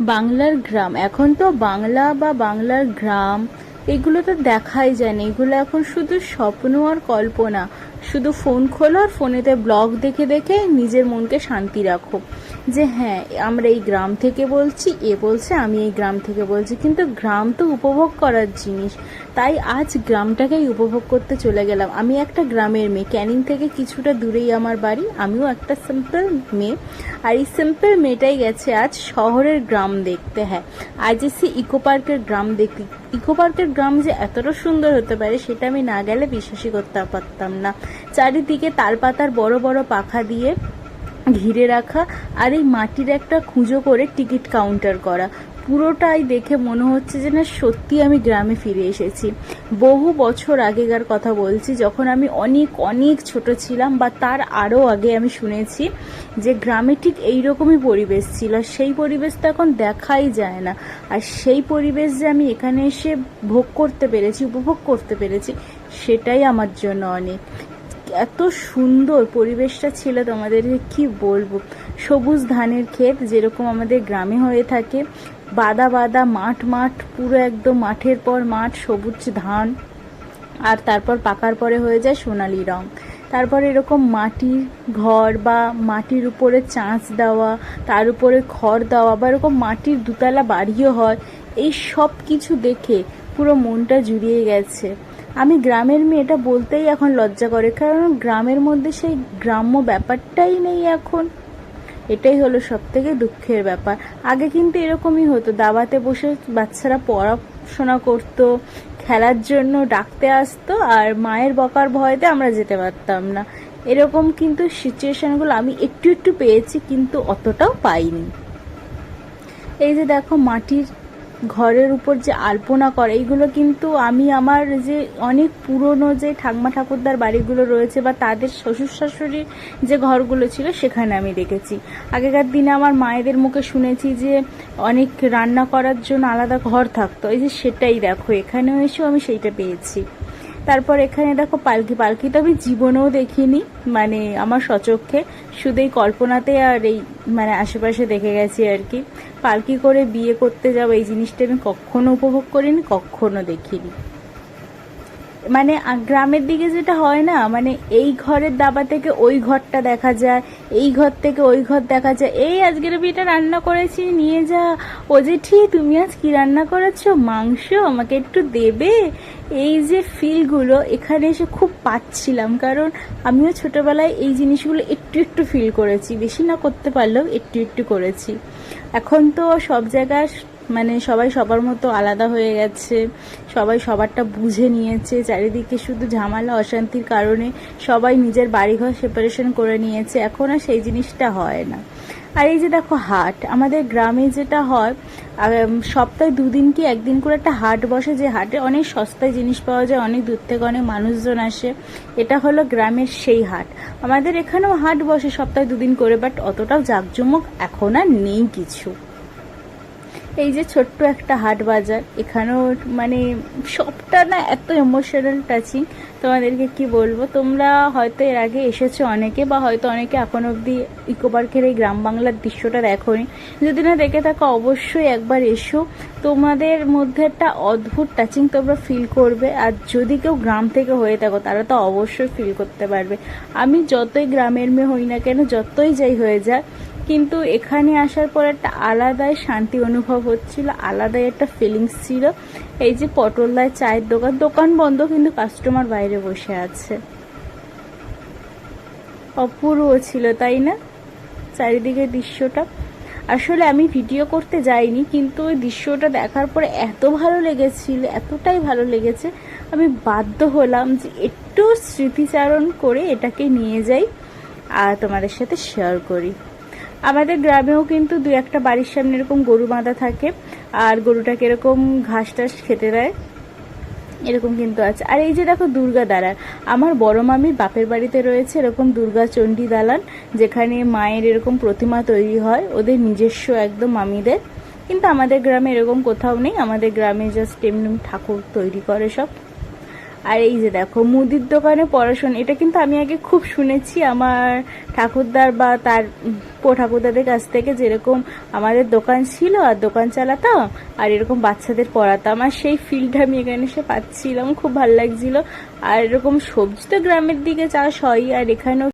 বাংলার গ্রাম। এখন তো বাংলা বা বাংলার গ্রাম, এগুলো তো দেখাই যায় না। এগুলো এখন শুধু স্বপ্ন আর কল্পনা। শুধু ফোন খোলো আর ফোনেতে ব্লগ দেখে দেখে নিজের মনকে শান্তি রাখো। যে হ্যাঁ আমরা এই গ্রাম থেকে বলছি, এ বলছে, আমি এই গ্রাম থেকে বলছি। কিন্তু গ্রাম তো উপভোগ করার জিনিস। তাই আজ গ্রামটাকেই উপভোগ করতে চলে গেলাম। আমি একটা গ্রামের মেয়ে। ক্যানিং থেকে কিছুটা দূরেই আমার বাড়ি। আমিও একটা সিম্পল মেয়ে। আর এই সিম্পল মেয়েটাই গেছে আজ শহরের গ্রাম দেখতে। হ্যাঁ আজ এসে ইকো পার্কের গ্রাম দেখতে। ইকো পার্কের গ্রাম যে এতটা সুন্দর হতে পারে, সেটা আমি না গেলে বিশ্বাসই করতে পারতাম না। চারিদিকে তালপাতার বড় বড় পাখা দিয়ে ঘিরে রাখা আর এই মাটির একটা খুঁজো করে টিকিট কাউন্টার করা। পুরোটাই দেখে মনে হচ্ছে যে না সত্যি আমি গ্রামে ফিরে এসেছি। বহু বছর আগেকার কথা বলছি, যখন আমি অনেক অনেক ছোট ছিলাম বা তার আরও আগে আমি শুনেছি যে গ্রামে ঠিক এইরকমই পরিবেশ ছিল। আর সেই পরিবেশ তো এখন দেখাই যায় না। আর সেই পরিবেশ যে আমি এখানে এসে ভোগ করতে পেরেছি, উপভোগ করতে পেরেছি, সেটাই আমার জন্য অনেক। এত সুন্দর পরিবেশটা ছিল তোমাদেরকে কি বলব? সবুজ ধানের ক্ষেত যেরকম আমাদের গ্রামে হয়ে থাকে, বাদা বাদা মাঠ মাঠ, পুরো একদম মাঠের পর মাঠ, সবুজ ধান, আর তারপর পাকার পরে হয়ে যায় সোনালি রং। তারপর এরকম মাটির ঘর বা মাটির উপরে চাঁচ দেওয়া, তার উপরে খড় দেওয়া বা এরকম মাটির দুতলা বাড়িও হয়, এই সব কিছু দেখে পুরো মনটা জুড়িয়ে গেছে। আমি গ্রামের মেয়ে এটা বলতেই এখন লজ্জা করে, কারণ গ্রামের মধ্যে সেই গ্রাম্য ব্যাপারটাই নেই এখন। এটাই হলো সব থেকে দুঃখের ব্যাপার। আগে কিন্তু এরকমই হতো, দাবাতে বসে বাচ্চারা পড়াশোনা করতো, খেলার জন্য ডাকতে আসতো, আর মায়ের বকার ভয়তে আমরা যেতে পারতাম না। এরকম কিন্তু সিচুয়েশনগুলো আমি একটু একটু পেয়েছি, কিন্তু অতটাও পাইনি। এই যে দেখো, মাটির ঘরের উপর যে আলপনা করে, এইগুলো কিন্তু আমি আমার যে অনেক পুরনো যে ঠাকমা ঠাকুরদার বাড়িগুলো রয়েছে বা তাদের শ্বশুর শাশুড়ির যে ঘরগুলো ছিল, সেখানে আমি দেখেছি। আগেকার দিনে আমার মায়েদের মুখে শুনেছি যে অনেক রান্না করার জন্য আলাদা ঘর থাকতো। এই যে সেটাই দেখো, এখানেও এসেও আমি সেইটা পেয়েছি। তারপর এখানে দেখো পালকি পালকি তো আমি জীবনেও দেখিনি মানে আমার সচক্ষে। শুধু এই কল্পনাতে আর এই মানে আশেপাশে দেখে গেছি আর কি। পালকি করে বিয়ে করতে যাব এই জিনিসটা আমি কখনো উপভোগ করিনি, কখনো দেখিনি। মানে গ্রামের দিকে যেটা হয় না মানে এই ঘরের দাবা থেকে ওই ঘরটা দেখা যায়, এই ঘর থেকে ওই ঘর দেখা যায়। এই আজকের বিয়েটা রান্না করেছি, নিয়ে যা। ও ঠিক তুমি আজ কি রান্না করেছ? মাংস আমাকে একটু দেবে? এই যে ফিলগুলো, এখানে এসে খুব পাচ্ছিলাম, কারণ আমিও ছোটবেলায় এই জিনিসগুলো একটু একটু ফিল করেছি। বেশি না করতে পারলেও একটু একটু করেছি। এখন তো সব জায়গায় মানে সবাই সবার মতো আলাদা হয়ে গেছে, সবাই সবারটা বুঝে নিয়েছে, চারিদিকে শুধু ঝামেলা, অশান্তির কারণে সবাই নিজের বাড়িঘর সেপারেশন করে নিয়েছে, এখন আর সেই জিনিসটা হয় না। আর এই যে দেখো হাট, আমাদের গ্রামে যেটা হয় সপ্তাহে দুদিন কি একদিন করে একটা হাট বসে, যে হাটে অনেক সস্তায় জিনিস পাওয়া যায়, অনেক দূর থেকে অনেক মানুষজন আসে, এটা হলো গ্রামের সেই হাট। আমাদের এখানেও হাট বসে সপ্তাহে দুদিন করে বাট অতটাও জাঁকজমক এখন আর নেই কিছু। এই যে ছোট্ট একটা হাট বাজার, এখানেও মানে সবটা না এত ইমোশনাল টাচিং তোমাদেরকে কি বলব? তোমরা হয়তো এর আগে এসেছ অনেকে বা হয়তো অনেকে এখন অবধি ইকো পার্কের এই গ্রাম বাংলার দৃশ্যটা দেখোনি। যদি না দেখে থাকো, অবশ্যই একবার এসো। তোমাদের মধ্যে একটা অদ্ভুত টাচিং তোমরা ফিল করবে। আর যদি কেউ গ্রাম থেকে হয়ে থাকো, তারা তো অবশ্যই ফিল করতে পারবে। আমি যতই গ্রামের মেয়ে হই না কেন, যতই যাই হয়ে যায় কিন্তু এখানে আসার পর একটা আলাদাই শান্তি অনুভব হচ্ছিল, আলাদাই একটা ফিলিংস ছিল। এই যে পটলদায় চায়ের দোকান দোকান বন্ধ কিন্তু কাস্টমার বাইরে বসে আছে। অপূর্ব ছিল, তাই না? চারিদিকে দৃশ্যটা। আসলে আমি ভিডিও করতে যাইনি, কিন্তু ওই দৃশ্যটা দেখার পরে এত ভালো লেগেছিল, এতটাই ভালো লেগেছে, আমি বাধ্য হলাম যে একটু স্মৃতিচারণ করে এটাকে নিয়ে যাই আর তোমাদের সাথে শেয়ার করি। আমাদের গ্রামেও কিন্তু দু একটা বাড়ির সামনে এরকম গরু বাঁধা থাকে, আর গরুটাকে এরকম ঘাস টাস খেতে দেয়, এরকম কিন্তু আছে। আর এই যে দেখো দুর্গা দালান, আমার বড় মামির বাপের বাড়িতে রয়েছে এরকম দুর্গা চণ্ডী দালান, যেখানে মায়ের এরকম প্রতিমা তৈরি হয়, ওদের নিজস্ব একদম মামিদের। কিন্তু আমাদের গ্রামে এরকম কোথাও নেই, আমাদের গ্রামে জাস্ট এমনি ঠাকুর তৈরি করে সব। আর এই যে দেখো, মুদির দোকানে পড়াশোনা, এটা কিন্তু আমি আগে খুব শুনেছি আমার ঠাকুরদার বা তার ঠাকুরদাদের কাছ থেকে যেরকম আমাদের দোকান ছিল আর দোকান চালাতাম আর এরকম বাচ্চাদের পড়াতাম আর সেই ফিল্ডটা আমি এখানে এসে পাচ্ছিলাম, খুব ভালো লাগছিল। আর এরকম সবজি তো গ্রামের দিকে চাষ হয় আর এখানেও